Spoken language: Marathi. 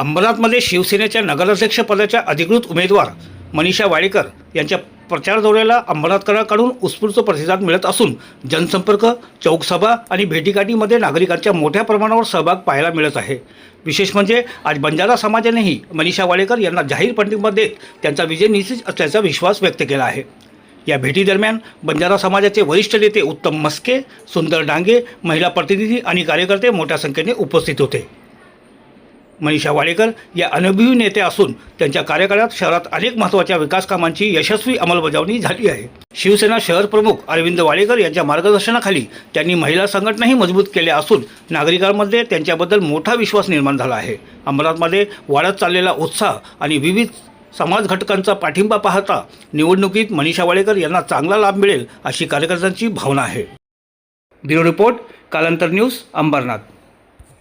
अंबरनाथमध्ये शिवसेनेच्या नगराध्यक्षपदाच्या अधिकृत उमेदवार मनीषा वाडेकर यांच्या प्रचार दौऱ्याला अंबरनाथकरांकडून उत्स्फूर्त प्रतिसाद मिळत असून जनसंपर्क चौकसभा आणि भेटीगाठीमध्ये नागरिकांच्या मोठ्या प्रमाणावर सहभाग पाहायला मिळत आहे. विशेष म्हणजे आज बंजारा समाजानेही मनीषा वाडेकर यांना जाहीर पाठिंबा देत त्यांचा विजय निश्चित असल्याचा विश्वास व्यक्त केला आहे. या भेटीदरम्यान बंजारा समाजाचे वरिष्ठ नेते उत्तम मस्के सुंदर डांगे महिला प्रतिनिधी आणि कार्यकर्ते मोठ्या संख्येने उपस्थित होते. मनीषा वाडेकर या अनुभवी नेत्या असून त्यांच्या कार्यकाळात शहरात अनेक महत्त्वाच्या विकास कामांची यशस्वी अंमलबजावणी झाली आहे. शिवसेना शहर प्रमुख अरविंद वाडेकर यांच्या मार्गदर्शनाखाली त्यांनी महिला संघटनाही मजबूत केल्या असून नागरिकांमध्ये त्यांच्याबद्दल मोठा विश्वास निर्माण झाला आहे. अमरावतीमध्ये वाढत चाललेला उत्साह आणि विविध समाज घटकांचा पाठिंबा पाहता निवडणुकीत मनीषा वाडेकर यांना चांगला लाभ मिळेल अशी कार्यकर्त्यांची भावना आहे. Bureau report Kalantar news Ambarnath.